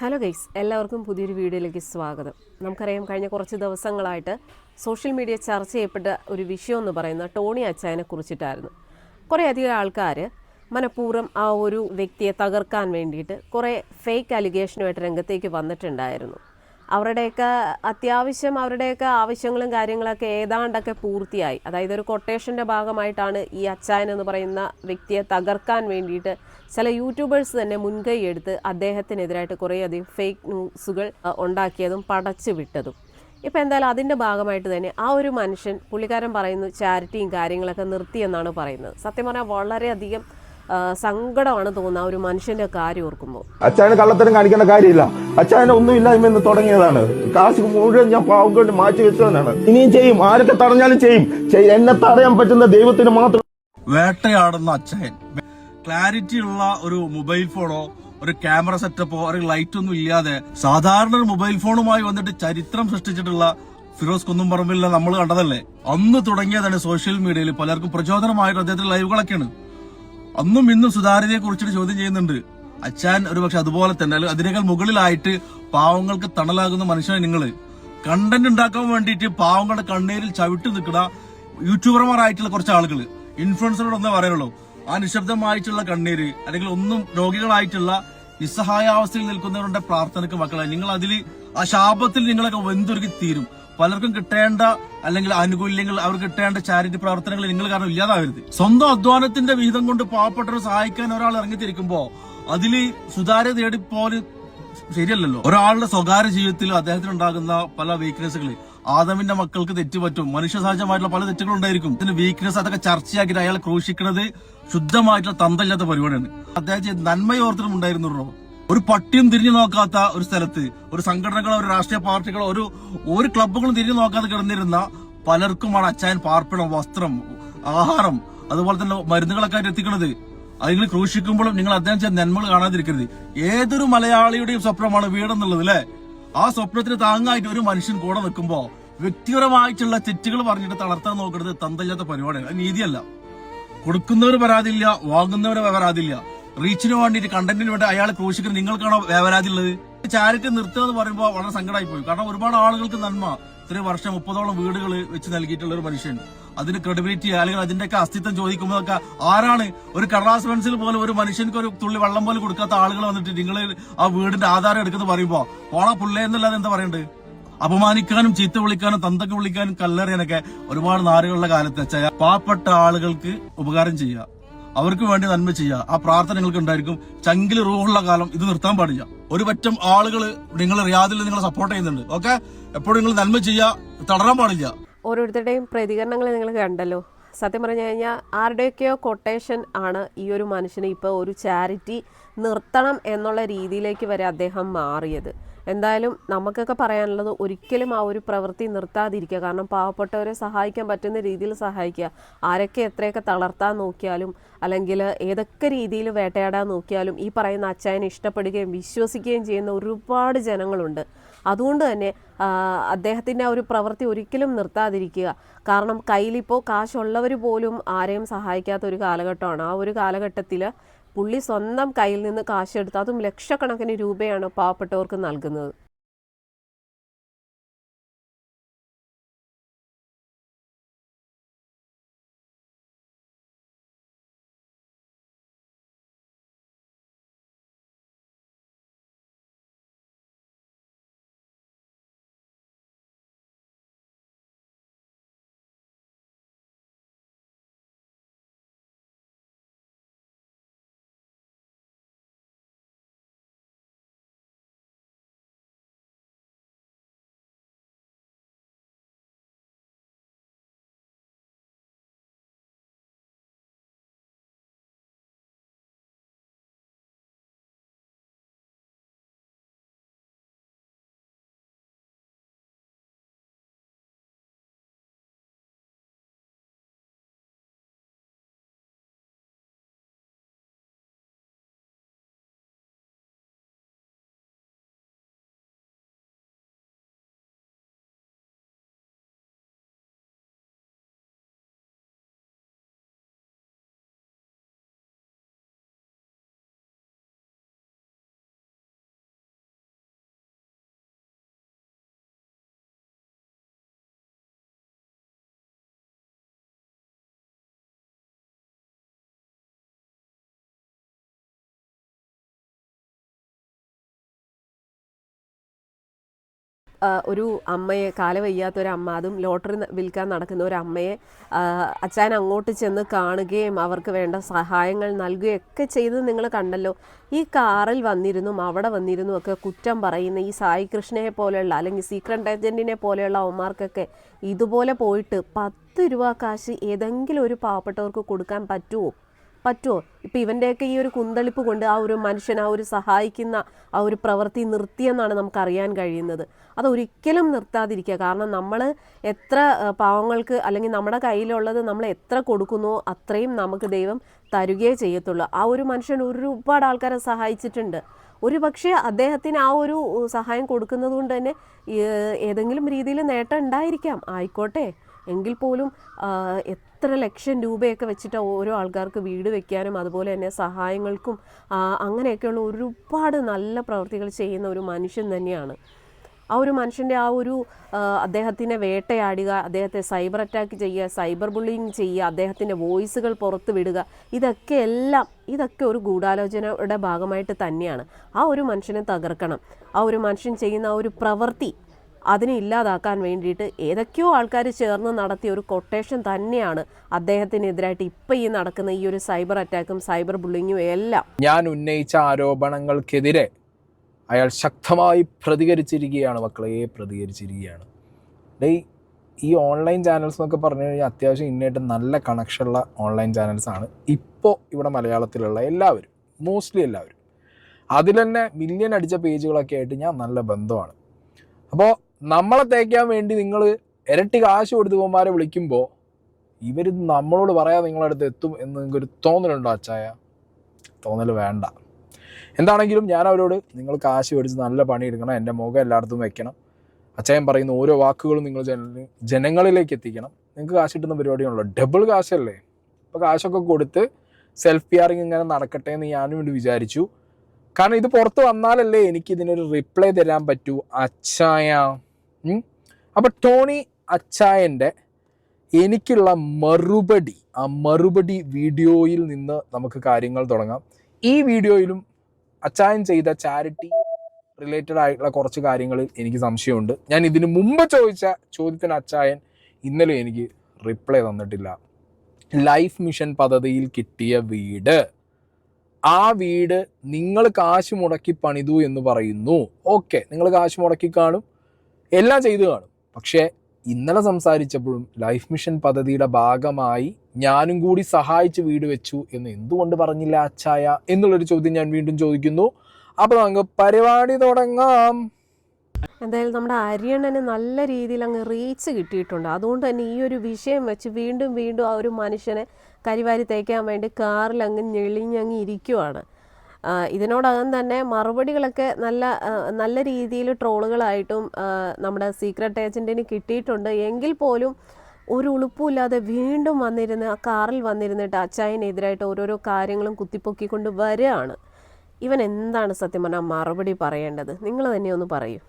Hello guys എല്ലാവർക്കും പുതിയൊരു വീഡിയോയിലേക്ക് സ്വാഗതം. നമുക്കറിയാം കഴിഞ്ഞ കുറച്ച് ദിവസങ്ങളായിട്ട് സോഷ്യൽ മീഡിയ ചർച്ച ചെയ്യപ്പെട്ട ഒരു വിഷയം എന്ന് പറയുന്നത് ടോണി അച്ചായനെ കുറിച്ചിട്ടായിരുന്നു. കുറേ അധികം ആൾക്കാർ മനഃപൂർവം ആ ഒരു വ്യക്തിയെ തകർക്കാൻ വേണ്ടിയിട്ട് കുറേ ഫേക്ക് അലിഗേഷനുമായിട്ട് രംഗത്തേക്ക് വന്നിട്ടുണ്ടായിരുന്നു. അവരുടെയൊക്കെ അത്യാവശ്യം അവരുടെയൊക്കെ ആവശ്യങ്ങളും കാര്യങ്ങളൊക്കെ ഏതാണ്ടൊക്കെ പൂർത്തിയായി. അതായത് ഒരു കൊട്ടേഷന്റെ ഭാഗമായിട്ടാണ് ഈ അച്ചായൻ എന്ന് പറയുന്ന വ്യക്തിയെ തകർക്കാൻ വേണ്ടിയിട്ട് ചില യൂട്യൂബേഴ്സ് തന്നെ മുൻകൈ എടുത്ത് അദ്ദേഹത്തിനെതിരായിട്ട് കുറേയധികം ഫേക്ക് ന്യൂസുകൾ ഉണ്ടാക്കിയതും പടച്ചു വിട്ടതും. ഇപ്പം എന്തായാലും അതിന്റെ ഭാഗമായിട്ട് തന്നെ ആ ഒരു മനുഷ്യൻ പുള്ളിക്കാരൻ പറയുന്നു ചാരിറ്റിയും കാര്യങ്ങളൊക്കെ നിർത്തിയെന്നാണ് പറയുന്നത്. സത്യം പറഞ്ഞാൽ വളരെയധികം സങ്കടമാണ് തോന്നുന്നത് ആ ഒരു മനുഷ്യന്റെ കാര്യം ഓർക്കുമ്പോൾ അച്ഛനെ കള്ളത്തരം കാണിക്കേണ്ട കാര്യമില്ല. അച്ചായനെ ഒന്നുമില്ലായ്മ എന്ന് തുടങ്ങിയതാണ്. കാശ് മുഴുവൻ ഞാൻ പാവം കൊണ്ട് മാറ്റി വെച്ചവനാണ്. ഇനിയും ചെയ്യും. ആരൊക്കെ തടഞ്ഞാലും ചെയ്യും. എന്നെ തടയാൻ പറ്റുന്ന ദൈവത്തിന് മാത്രം വേട്ടയാടുന്ന അച്ഛൻ. ക്ലാരിറ്റി ഉള്ള ഒരു മൊബൈൽ ഫോണോ ഒരു ക്യാമറ സെറ്റപ്പോ ഒരു ലൈറ്റ് ഒന്നും ഇല്ലാതെ സാധാരണ ഒരു മൊബൈൽ ഫോണുമായി വന്നിട്ട് ചരിത്രം സൃഷ്ടിച്ചിട്ടുള്ള ഫിറോസ് കുന്നുംപറമ്പിലെ നമ്മൾ കണ്ടതല്ലേ? അന്ന് തുടങ്ങിയതാണ് സോഷ്യൽ മീഡിയയിൽ പലർക്കും പ്രചോദനമായിട്ട് അദ്ദേഹത്തിന്റെ ലൈവുകളൊക്കെയാണ്. അന്നും ഇന്നും സുതാര്യതയെ കുറിച്ചിട്ട് ചോദ്യം ചെയ്യുന്നുണ്ട്. അച്ഛൻ ഒരുപക്ഷെ അതുപോലെ തന്നെ അല്ലെങ്കിൽ അതിനേക്കാൾ മുകളിലായിട്ട് പാവങ്ങൾക്ക് തണലാകുന്ന മനുഷ്യനെ നിങ്ങൾ. കണ്ടന്റ് ഉണ്ടാക്കാൻ വേണ്ടിയിട്ട് പാവങ്ങളുടെ കണ്ണീരിൽ ചവിട്ടി നിൽക്കുന്ന യൂട്യൂബർമാരായിട്ടുള്ള കുറച്ച് ആളുകൾ ഇൻഫ്ലുവൻസറോട് ഒന്നേ പറയുള്ളൂ ആ നിശബ്ദമായിട്ടുള്ള കണ്ണീര് അല്ലെങ്കിൽ ഒന്നും രോഗികളായിട്ടുള്ള നിസ്സഹായാവസ്ഥയിൽ നിൽക്കുന്നവരുടെ പ്രാർത്ഥനയ്ക്ക് മക്കളെ നിങ്ങൾ അതിൽ ആ ശാപത്തിൽ നിങ്ങളൊക്കെ വെന്തുരുക്കി തീരും പലർക്കും കിട്ടേണ്ട അല്ലെങ്കിൽ ആനുകൂല്യങ്ങൾ അവർ കിട്ടേണ്ട ചാരിറ്റി പ്രവർത്തനങ്ങൾ നിങ്ങൾ കാരണം ഇല്ലാതാവരുത്. സ്വന്തം അധ്വാനത്തിന്റെ വിഹിതം കൊണ്ട് പാവപ്പെട്ടവരെ സഹായിക്കാൻ ഒരാൾ ഇറങ്ങിത്തിരിക്കുമ്പോ അതിൽ സുതാര്യത തേടി പോലും ശരിയല്ലല്ലോ. ഒരാളുടെ സ്വകാര്യ ജീവിതത്തിൽ അദ്ദേഹത്തിന് ഉണ്ടാകുന്ന പല വീക്ക്നെസ്സുകൾ ആദമിന്റെ മക്കൾക്ക് തെറ്റുപറ്റും മനുഷ്യ സഹജമായിട്ടുള്ള പല തെറ്റുകളും ഉണ്ടായിരിക്കും. ഇതിന് വീക്ക്നെസ് അതൊക്കെ ചർച്ചയാക്കിയിട്ട് അയാൾ ക്രൂശിക്കുന്നത് ശുദ്ധമായിട്ടുള്ള തന്തല്ലാത്ത പരിപാടിയാണ്. അദ്ദേഹം ചെയ്ത നന്മയോർത്തിനും ഉണ്ടായിരുന്നു ഒരു പട്ടിയും തിരിഞ്ഞു നോക്കാത്ത ഒരു സ്ഥലത്ത് ഒരു സംഘടനകളോ ഒരു രാഷ്ട്രീയ പാർട്ടികളോ ഒരു ഒരു ക്ലബ്ബുകളും തിരിഞ്ഞു നോക്കാതെ കിടന്നിരുന്ന പലർക്കുമാണ് അച്ചായൻ പാർപ്പിടം വസ്ത്രം ആഹാരം അതുപോലെ തന്നെ മരുന്നുകളൊക്കെ ആയിട്ട് എത്തിക്കുന്നത് അത് നിങ്ങൾ ക്രൂശിക്കുമ്പോഴും നിങ്ങൾ അദ്ദേഹം ചെയ്ത നന്മകൾ കാണാതിരിക്കരുത്. ഏതൊരു മലയാളിയുടെയും സ്വപ്നമാണ് വീടെന്നുള്ളത് അല്ലെ? ആ സ്വപ്നത്തിന് താങ്ങായിട്ട് ഒരു മനുഷ്യൻ കൂടെ നിൽക്കുമ്പോ വ്യക്തിപരമായിട്ടുള്ള തെറ്റുകൾ പറഞ്ഞിട്ട് തളർത്താൻ നോക്കരുത് തന്തല്ലാത്ത പരിപാടിയാണ്. അത് നീതിയല്ല. കൊടുക്കുന്നവര് പരാതിയില്ല വാങ്ങുന്നവര് പരാതിയില്ല. റീച്ചിന് വേണ്ടിയിട്ട് കണ്ടന്റിന് വേണ്ടി അയാളെ ക്രൂശിക്കുന്നത് നിങ്ങൾക്കാണോ വേവരാതിയുള്ളത് ചാരിറ്റി നിർത്തുക എന്ന് പറയുമ്പോൾ വളരെ സങ്കടമായി പോയി കാരണം ഒരുപാട് ആളുകൾക്ക് നന്മ. ഇത്രയും വർഷം മുപ്പതോളം വീടുകൾ വെച്ച് നൽകിയിട്ടുള്ള ഒരു മനുഷ്യൻ. അതിന് ക്രെഡിബിലിറ്റി അല്ലെങ്കിൽ അതിന്റെയൊക്കെ അസ്തിത്വം ചോദിക്കുമ്പോഴൊക്കെ ആരാണ്? ഒരു കടലാസ് പെൻസിൽ പോലെ ഒരു മനുഷ്യൻക്ക് ഒരു തുള്ളി വെള്ളം പോലെ കൊടുക്കാത്ത ആളുകൾ വന്നിട്ട് നിങ്ങൾ ആ വീടിന്റെ ആധാരം എടുക്കുന്ന പറയുമ്പോ ഓണ പുള്ളേ എന്നല്ലാതെ എന്താ പറയണ്ടത് അപമാനിക്കാനും ചീത്ത വിളിക്കാനും തന്തൊക്കെ വിളിക്കാനും കല്ലെറിയാനൊക്കെ ഒരുപാട് നാടുകളുടെ കാലത്ത് വെച്ചാൽ പാവപ്പെട്ട ആളുകൾക്ക് ഉപകാരം ചെയ്യുക അവർക്ക് വേണ്ടി നന്മ ചെയ്യുക. ആ പ്രാർത്ഥന നിങ്ങൾക്ക് ഉണ്ടായിരിക്കും. ചങ്കിൽ റൂഹുള്ള കാലം ഇത് നിർത്താൻ പാടില്ല. ഒരു പറ്റം ആളുകൾ നിങ്ങൾ റിയാദിൽ നിങ്ങളെ സപ്പോർട്ട് ചെയ്യുന്നുണ്ട്. ഓക്കെ എപ്പോഴും നിങ്ങൾ നന്മ ചെയ്യുക തളരാൻ പാടില്ല. ഓരോരുത്തരുടെയും പ്രതികരണങ്ങൾ നിങ്ങൾ കണ്ടല്ലോ. സത്യം പറഞ്ഞു കഴിഞ്ഞാൽ ആരുടെയൊക്കെയോ കൊട്ടേഷൻ ആണ് ഈ ഒരു മനുഷ്യനെ ഇപ്പോൾ ഒരു ചാരിറ്റി നിർത്തണം എന്നുള്ള രീതിയിലേക്ക് വരെ അദ്ദേഹം മാറിയത്. എന്തായാലും നമുക്കൊക്കെ പറയാനുള്ളത് ഒരിക്കലും ആ ഒരു പ്രവൃത്തി നിർത്താതിരിക്കുക. കാരണം പാവപ്പെട്ടവരെ സഹായിക്കാൻ പറ്റുന്ന രീതിയിൽ സഹായിക്കുക. ആരൊക്കെ എത്രയൊക്കെ തളർത്താൻ നോക്കിയാലും അല്ലെങ്കിൽ ഏതൊക്കെ രീതിയിൽ വേട്ടയാടാൻ നോക്കിയാലും ഈ പറയുന്ന അച്ചായനെ ഇഷ്ടപ്പെടുകയും വിശ്വസിക്കുകയും ചെയ്യുന്ന ഒരുപാട് ജനങ്ങളുണ്ട്. അതുകൊണ്ട് തന്നെ അദ്ദേഹത്തിന്റെ ആ ഒരു പ്രവൃത്തി ഒരിക്കലും നിർത്താതിരിക്കുക. കാരണം കയ്യിലിപ്പോൾ കാശുള്ളവർ പോലും ആരെയും സഹായിക്കാത്ത ഒരു കാലഘട്ടമാണ്. ആ ഒരു കാലഘട്ടത്തിൽ പുള്ളി സ്വന്തം കയ്യിൽ നിന്ന് കാശെടുത്ത് അതും ലക്ഷക്കണക്കിന് രൂപയാണ് പാവപ്പെട്ടവർക്ക് നൽകുന്നത്. ഒരു അമ്മയെ കാല വയ്യാത്ത ഒരു അമ്മ അതും ലോട്ടറി വിൽക്കാൻ നടക്കുന്ന ഒരു അമ്മയെ അച്ഛൻ അങ്ങോട്ട് ചെന്ന് കാണുകയും അവർക്ക് വേണ്ട സഹായങ്ങൾ നൽകുകയും ഒക്കെ ചെയ്ത് നിങ്ങൾ കണ്ടല്ലോ. ഈ കാറിൽ വന്നിരുന്നും അവിടെ വന്നിരുന്നും ഒക്കെ കുറ്റം പറയുന്ന ഈ സായി കൃഷ്ണയെ പോലെയുള്ള അല്ലെങ്കിൽ സീക്രട്ട് ഏജന്റിനെ പോലെയുള്ള അവന്മാർക്കൊക്കെ ഇതുപോലെ പോയിട്ട് പത്ത് രൂപ കാശ് ഏതെങ്കിലും ഒരു പാവപ്പെട്ടവർക്ക് കൊടുക്കാൻ പറ്റുമോ പറ്റുമോ ഇപ്പം ഇവന്റെയൊക്കെ ഈ ഒരു കുന്തളിപ്പ് കൊണ്ട് ആ ഒരു മനുഷ്യൻ ആ ഒരു സഹായിക്കുന്ന ആ ഒരു പ്രവൃത്തി നിർത്തിയെന്നാണ് നമുക്ക് അറിയാൻ കഴിയുന്നത്. അതൊരിക്കലും നിർത്താതിരിക്കുക. കാരണം നമ്മൾ എത്ര പാവങ്ങൾക്ക് അല്ലെങ്കിൽ നമ്മുടെ കയ്യിലുള്ളത് നമ്മൾ എത്ര കൊടുക്കുന്നോ അത്രയും നമുക്ക് ദൈവം തരുകയേ ചെയ്യത്തുള്ളൂ. ആ ഒരു മനുഷ്യൻ ഒരുപാട് ആൾക്കാരെ സഹായിച്ചിട്ടുണ്ട്. ഒരു പക്ഷേ അദ്ദേഹത്തിന് ആ ഒരു സഹായം കൊടുക്കുന്നത് കൊണ്ട് തന്നെ ഏതെങ്കിലും രീതിയിൽ നേട്ടം ഉണ്ടായിരിക്കാം. ആയിക്കോട്ടെ. എങ്കിൽ പോലും എത്ര ലക്ഷം രൂപയൊക്കെ വെച്ചിട്ട് ഓരോ ആൾക്കാർക്ക് വീട് വെക്കാനും അതുപോലെ തന്നെ സഹായങ്ങൾക്കും അങ്ങനെയൊക്കെയുള്ള ഒരുപാട് നല്ല പ്രവൃത്തികൾ ചെയ്യുന്ന ഒരു മനുഷ്യൻ തന്നെയാണ്. ആ ഒരു മനുഷ്യന്റെ ആ ഒരു അദ്ദേഹത്തിനെ വേട്ടയാടുക അദ്ദേഹത്തെ സൈബർ അറ്റാക്ക് ചെയ്യുക സൈബർ ബുള്ളിങ് ചെയ്യുക അദ്ദേഹത്തിന്റെ വോയിസുകൾ പുറത്ത് വിടുക ഇതൊക്കെ എല്ലാം ഇതൊക്കെ ഒരു ഗൂഢാലോചനയുടെ ഭാഗമായിട്ട് തന്നെയാണ്. ആ ഒരു മനുഷ്യനെ തകർക്കണം. ആ ഒരു മനുഷ്യൻ ചെയ്യുന്ന ആ ഒരു പ്രവൃത്തി അതിനെ ഇല്ലാതാക്കാൻ വേണ്ടിയിട്ട് ഏതൊക്കെയോ ആൾക്കാർ ചേർന്ന് നടത്തിയ ഒരു കൊട്ടേഷൻ തന്നെയാണ് അദ്ദേഹത്തിനെതിരായിട്ട് ഇപ്പം ഈ നടക്കുന്ന ഈ ഒരു സൈബർ അറ്റാക്കും സൈബർ ബുള്ളിങ്ങും എല്ലാം. ഞാൻ ഉന്നയിച്ച ആരോപണങ്ങൾക്കെതിരെ അയാൾ ശക്തമായി പ്രതികരിച്ചിരിക്കുകയാണ് മക്കളെ പ്രതികരിച്ചിരിക്കുകയാണ്. ഈ ഓൺലൈൻ ചാനൽസ് എന്നൊക്കെ പറഞ്ഞു കഴിഞ്ഞാൽ അത്യാവശ്യം ഇന്നായിട്ട് നല്ല കണക്ഷനുള്ള ഓൺലൈൻ ചാനൽസാണ് ഇപ്പോൾ ഇവിടെ മലയാളത്തിലുള്ള എല്ലാവരും മോസ്റ്റ്ലി എല്ലാവരും. അതിൽ തന്നെ മില്യൺ അടിച്ച പേജുകളൊക്കെ ആയിട്ട് ഞാൻ നല്ല ബന്ധമാണ്. അപ്പോൾ നമ്മളെ തേക്കാൻ വേണ്ടി നിങ്ങൾ ഇരട്ടി കാശ് കൊടുത്ത് പോകുമാരെ വിളിക്കുമ്പോൾ ഇവർ നമ്മളോട് പറയാതെ നിങ്ങളുടെ അടുത്ത് എത്തും എന്ന് നിങ്ങൾക്കൊരു തോന്നലുണ്ടോ അച്ചായ? തോന്നൽ വേണ്ട. എന്താണെങ്കിലും ഞാൻ അവരോട് നിങ്ങൾ കാശ് മേടിച്ച് നല്ല പണി എടുക്കണം എന്റെ മുഖം എല്ലായിടത്തും വെക്കണം. അച്ചായൻ പറയുന്ന ഓരോ വാക്കുകളും നിങ്ങൾ ജന ജനങ്ങളിലേക്ക് എത്തിക്കണം. നിങ്ങൾക്ക് കാശ് കിട്ടുന്ന പരിപാടിയാണല്ലോ. ഡബിൾ കാശല്ലേ? അപ്പോൾ കാശൊക്കെ കൊടുത്ത് സെൽഫ് പി ആറിങ് ഇങ്ങനെ നടക്കട്ടെ എന്ന് ഞാനും വേണ്ടി വിചാരിച്ചു. കാരണം ഇത് പുറത്ത് വന്നാലല്ലേ എനിക്ക് ഇതിനൊരു റിപ്ലൈ തരാൻ പറ്റൂ അച്ചായ? അപ്പോൾ ടോണി അച്ചായന്റെ എനിക്കുള്ള മറുപടി ആ മറുപടി വീഡിയോയിൽ നിന്ന് നമുക്ക് കാര്യങ്ങൾ തുടങ്ങാം. ഈ വീഡിയോയിലും അച്ചായൻ ചെയ്ത ചാരിറ്റി റിലേറ്റഡ് ആയിട്ടുള്ള കുറച്ച് കാര്യങ്ങളിൽ എനിക്ക് സംശയമുണ്ട്. ഞാൻ ഇതിന് മുമ്പ് ചോദിച്ച ചോദ്യത്തിന് അച്ചായൻ ഇന്നലെ എനിക്ക് റിപ്ലൈ തന്നിട്ടില്ല. ലൈഫ് മിഷൻ പദ്ധതിയിൽ കിട്ടിയ വീട്. ആ വീട് നിങ്ങൾ കാശ് മുടക്കി പണിതു എന്ന് പറയുന്നു. ഓക്കെ നിങ്ങൾ കാശ് മുടക്കി കാണും. എല്ലാം ചെയ്തു കാണും. പക്ഷേ ഇന്നലെ സംസാരിച്ചപ്പോഴും ലൈഫ് മിഷൻ പദ്ധതിയുടെ ഭാഗമായി ഞാനും കൂടി സഹായിച്ച് വീട് വെച്ചു എന്ന് എന്തുകൊണ്ട് പറഞ്ഞില്ല അച്ചായ എന്നുള്ളൊരു ചോദ്യം ഞാൻ വീണ്ടും ചോദിക്കുന്നു. അപ്പോൾ നമുക്ക് പരിപാടി തുടങ്ങാം. എന്തായാലും നമ്മുടെ അരിയണ്ണന് നല്ല രീതിയിൽ അങ്ങ് റീച്ച് കിട്ടിയിട്ടുണ്ട്. അതുകൊണ്ട് തന്നെ ഈ ഒരു വിഷയം വെച്ച് വീണ്ടും വീണ്ടും ആ ഒരു മനുഷ്യനെ കരിവാരി തേക്കാൻ വേണ്ടി കാറിൽ അങ്ങ് ഞെളിഞ്ഞങ്ങ് ഇരിക്കുവാണ്. ഇതിനോടകം തന്നെ മറുപടികളൊക്കെ നല്ല നല്ല രീതിയിൽ ട്രോളുകളായിട്ടും നമ്മുടെ സീക്രട്ട് ഏജന്റിന് കിട്ടിയിട്ടുണ്ട്. എങ്കിൽ പോലും ഒരു ഉളുപ്പുമില്ലാതെ വീണ്ടും വന്നിരുന്ന് ആ കാറിൽ വന്നിരുന്നിട്ട് അച്ചായനെതിരായിട്ട് ഓരോരോ കാര്യങ്ങളും കുത്തിപ്പൊക്കിക്കൊണ്ട് വരികയാണ്. ഇവൻ എന്താണ് സത്യം പറഞ്ഞാൽ മറുപടി പറയേണ്ടത്? നിങ്ങൾ തന്നെ ഒന്ന് പറയൂ.